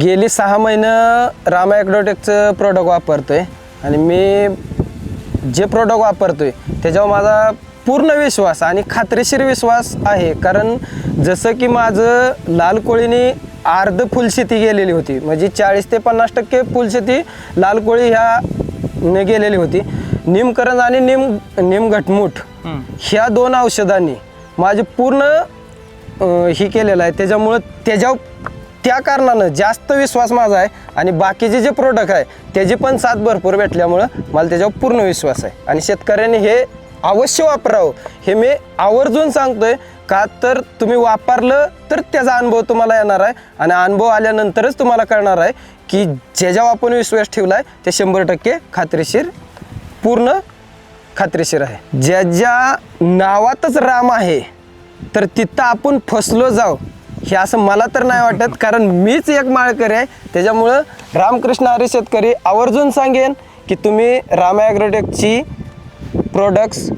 गेली सहा महिनं रामा ॲग्रोटेकचं प्रोडक्ट वापरतोय आणि मी जे प्रोडक्ट वापरतोय त्याच्यावर माझा पूर्ण विश्वास आणि खात्रीशीर विश्वास आहे. कारण जसं की माझं लाल कोळीने अर्ध फुलशेती गेलेली होती. म्हणजे चाळीस ते पन्नास टक्के फुलशेती लाल कोळी ह्या ने गेलेली होती. निमकरंज आणि निम निमघटमुट ह्या दोन औषधांनी माझे पूर्ण ही केलेलं आहे. त्याच्यामुळं त्याच्यावर त्या कारणानं जास्त विश्वास माझा आहे आणि बाकीचे जे प्रोडक्ट आहे त्याची पण साथ भरपूर भेटल्यामुळं मला त्याच्यावर पूर्ण विश्वास आहे. आणि शेतकऱ्यांनी हे अवश्य वापरावं हे मी आवर्जून सांगतोय. का तर तुम्ही वापरलं तर त्याचा अनुभव तुम्हाला येणार आहे आणि अनुभव आल्यानंतरच तुम्हाला कळणार आहे की ज्याच्यावर आपण विश्वास ठेवला आहे ते शंभर टक्के खात्रीशीर पूर्ण खात्रीशीर आहे. ज्या ज्या नावातच राम आहे तर तिथं आपण फसलो जाऊ. हे असं मला तर नाही वाटत कारण मीच एक माळकरी आहे. त्याच्यामुळं रामकृष्ण हरी शेतकरी आवर्जून सांगेन की तुम्ही राम ॲग्रोटेकची प्रोडक्ट्स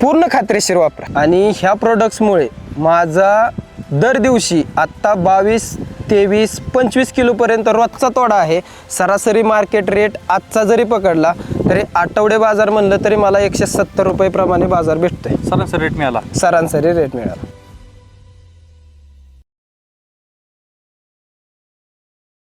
पूर्ण खात्रीशीर वापरा. आणि ह्या प्रोडक्ट्समुळे माझा दर दिवशी आत्ता बावीस तेवीस पंचवीस किलोपर्यंत रोजचा तोडा आहे. सरासरी मार्केट रेट आजचा जरी पकडला तरी आठवडे बाजार म्हणलं तरी मला एकशे सत्तर रुपये प्रमाणे बाजार भेटतोय. सरासरी रेट मिळाला. सरासरी रेट मिळाला.